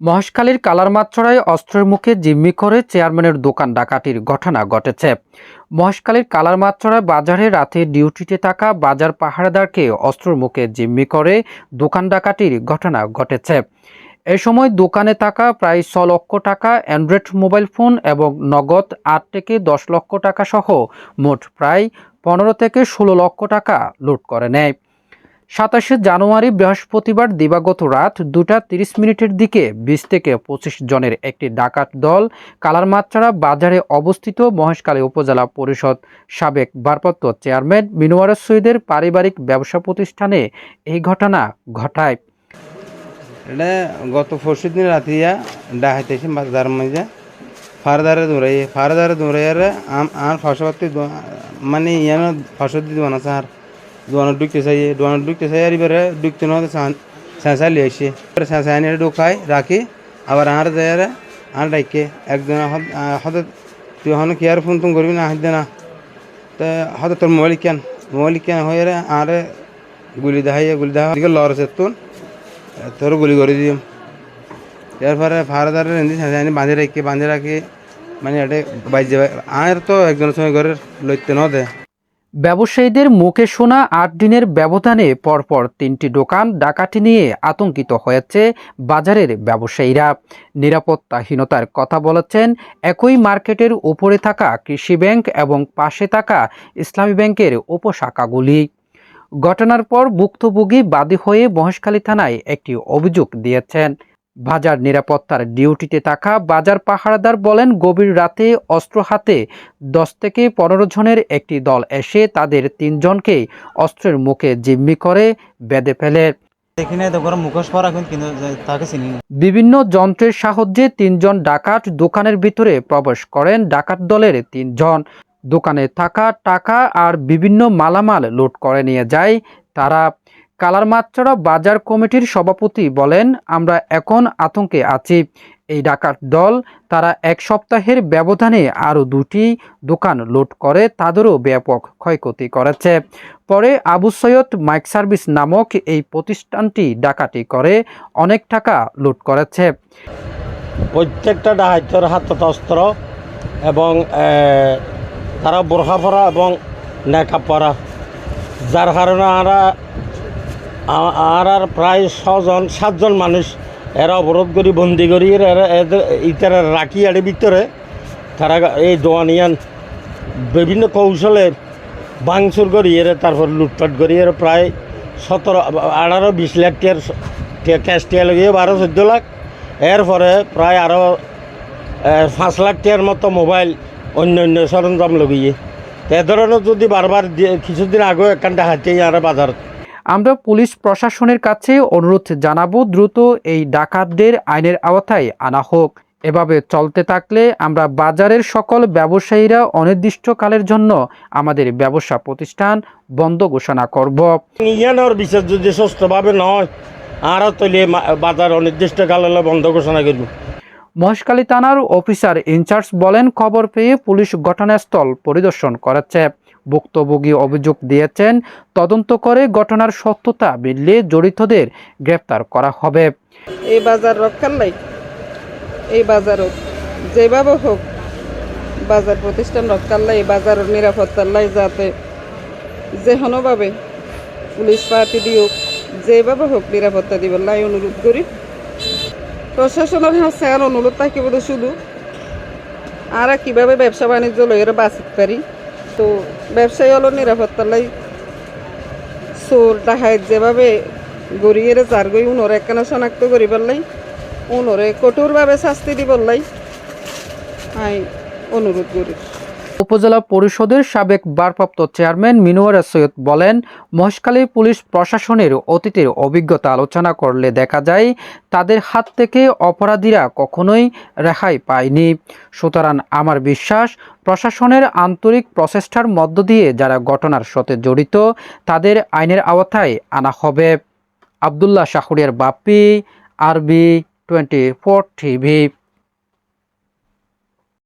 মহেশখালীর কালারমাত্রায় অস্ত্রের মুখে জিম্মি করে চেয়ারম্যানের দোকান ডাকাতির ঘটনা ঘটেছে। মহেশখালীর কালারমাত্রায় বাজারে রাতে ডিউটিতে থাকা বাজার পাহারাদারকে অস্ত্রের মুখে জিম্মি করে দোকান ডাকাতির ঘটনা ঘটেছে। এ সময় দোকানে থাকা প্রায় ছ লক্ষ টাকা, অ্যান্ড্রয়েড মোবাইল ফোন এবং নগদ আট থেকে দশ লক্ষ টাকা সহ মোট প্রায় পনেরো থেকে ষোলো লক্ষ টাকা লুট করে নেয়। সাতাশে জানুয়ারি বৃহস্পতিবার দিবাগত রাত দুটা তিরিশ মিনিটের দিকে বিশ থেকে পঁচিশ জনের একটি ডাকাত দল কালারমাত্রা বাজারে অবস্থিত মহেশখালী উপজেলা পরিষদ সাবেক ভারপ্রাপ্ত চেয়ারম্যান মিনোয়ার সৈয়দের পারিবারিক ব্যবসা প্রতিষ্ঠানে এই ঘটনা ঘটায়। এটা গত পরশু দিন রাতিয়া ডাহাইতে মধ্যে ফারদারে দৌড়াই ফারদারে দৌড়াইয়ারে আর ফসবাতি মানে ইয়ান ফসদি দোয়ান আছে আর। দোয়ানো ঢুকতে চাই, দোয়ানো ঢুকতে চাই, আর এবারে ঢুকতে না চেঁচা লিয়ে আসি। চেঁচা আনি ঢুকাই, রাখি, আবার আর যাই আর ডাইকে। একদিন হতে তুই এখন কি আর ফোন তুম করবি না হাত না? তা হয়তো তোর মোবাইল কেন? মোবাইল কেন হয়ে আর গুলি দেখাই গুলি দেখা লড় আছে তোর তোর গুলি করে দিম। এরপরে ফারাদারে রেঞ্জি সাজানি বাঁধে রাখি বাঁধে রাখি মানে এটা যাবে আর তো একজনের সময় ঘরের লইতে ন দে। ব্যবসায়ীদের মুখে শোনা আট দিনের ব্যবধানে পরপর তিনটি দোকান ডাকাতি নিয়ে আতঙ্কিত হয়েছে বাজারের ব্যবসায়ীরা। নিরাপত্তাহীনতার কথা বলেছেন, একই মার্কেটের উপরে থাকা কৃষি ব্যাংক এবং পাশে থাকা ইসলামী ব্যাংকের উপশাখাগুলি। ঘটনার পর ভুক্তভোগী বাদী হয়ে মহেশখালী থানায় একটি অভিযোগ দিয়েছেন। বাজার নিরাপত্তার ডিউটিতে থাকা বাজার পাহারাদার বলেন গভীর রাতে অস্ত্র হাতে দশ থেকে পনেরো জনের একটি দল এসে তাদের তিনজনকে অস্ত্রের মুখে জিম্মি করে বেঁধে ফেলে। বিভিন্ন যন্ত্রের সাহায্যে তিনজন ডাকাত দোকানের ভিতরে প্রবেশ করেন ডাকাত দলের তিনজন। দোকানে থাকা টাকা আর বিভিন্ন মালামাল লুট করে নিয়ে যায় তারা। কালারমাত্রা বাজার কমিটির সভাপতি বলেন, আমরা এখন আতঙ্কে আছি। এই ডাকাত দল তারা এক সপ্তাহের ব্যবধানে আরও দুটি দোকান লুট করে, তাদেরও ব্যাপক ক্ষয়ক্ষতি করেছে। পরে আবু সৈয়দ মাইক সার্ভিস নামক এই প্রতিষ্ঠানটি ডাকাতি করে, অনেক টাকা লুট করেছে। প্রত্যেকটা ডাহাইতের হাতত অস্ত্র এবং তারা পরা এবং নেকা যার কারণে আমরা আর আর প্রায় ছজন, সাতজন মানুষ এরা অবরোধ করি, বন্দি করি, এরা এদের রাখি এর ভিতরে। তারা এই দোয়ানিয়ান বিভিন্ন কৌশলে ভাঙচুর করি, এর তারপর লুটপাট করি, এর প্রায় সতেরো, আঠারো, বিশ লাখ টিয়ার ক্যাশ টিয়া লাগিয়ে বারো, চোদ্দ লাখ। এরপরে প্রায় আরও পাঁচ লাখ টিয়ার মতো মোবাইল অন্য অন্য সরঞ্জাম লগিয়ে। এ ধরনের যদি বারবার কিছুদিন আগেও এখানটা হাতিয়ে আর বাজার আমরা পুলিশ প্রশাসনের কাছে অনুরোধ জানাব দ্রুত এই ডাকাতদের আইনের আওতায় আনা হোক। এভাবে চলতে থাকলে আমরা বাজারের সকল ব্যবসায়ীরা অনির্দিষ্টকালের জন্য আমাদের ব্যবসা প্রতিষ্ঠান বন্ধ ঘোষণা করব। ইয়ানোর বিচার যদি সুস্থভাবে নয় আরও তৈলে বাজার অনির্দিষ্ট কালে বন্ধ ঘোষণা করব। মহেশখালী থানার অফিসার ইনচার্জ বলেন খবর পেয়ে পুলিশ ঘটনাস্থল পরিদর্শন করেছে। ভুক্তভোগী অভিযোগ দিয়েছেন, তদন্ত করে ঘটনার সত্যতা মিললে জড়িতদের গ্রেপ্তার করা হবে। এই বাজার রক্ষার লাই এই বাজারত যেভাবে হোক, বাজার প্রতিষ্ঠান রক্ষার লাই, বাজারের নিরাপত্তার লাই যাতে যে কোনোভাবে পুলিশ পার্টি দিওক যেভাবে হোক নিরাপত্তা দিবার লাই অনুরোধ করি। প্রশাসনের কাছে আর অনুরোধ থাকিব শুধু। আর কীভাবে ব্যবসা বাণিজ্য লইয়ের বাঁচিতে পারি? তো ব্যবসায়ী হলো নিরাপত্তার লাই চোর ডাহাইত যেভাবে গড়িয়ে যার গই উনরে একখানা শনাক্ত করিবার লাই, উনরে কঠোরভাবে শাস্তি দিবার লাই, আই অনুরোধ করি। উপজেলা পরিষদের সাবেক ভারপ্রাপ্ত চেয়ারম্যান মিনোয়ার সৈয়দ বলেন, মহেশখালী পুলিশ প্রশাসনের অতীতের অভিজ্ঞতা আলোচনা করলে দেখা যায় তাদের হাত থেকে অপরাধীরা কখনোই রেহাই পায়নি। সুতরাং আমার বিশ্বাস, প্রশাসনের আন্তরিক প্রচেষ্টার মধ্য দিয়ে যারা ঘটনার সাথে জড়িত, তাদের আইনের আওতায় আনা হবে। আবদুল্লাহ শাহুরিয়ার বাপ্পি, আরবি টোয়েন্টি ফোর টিভি।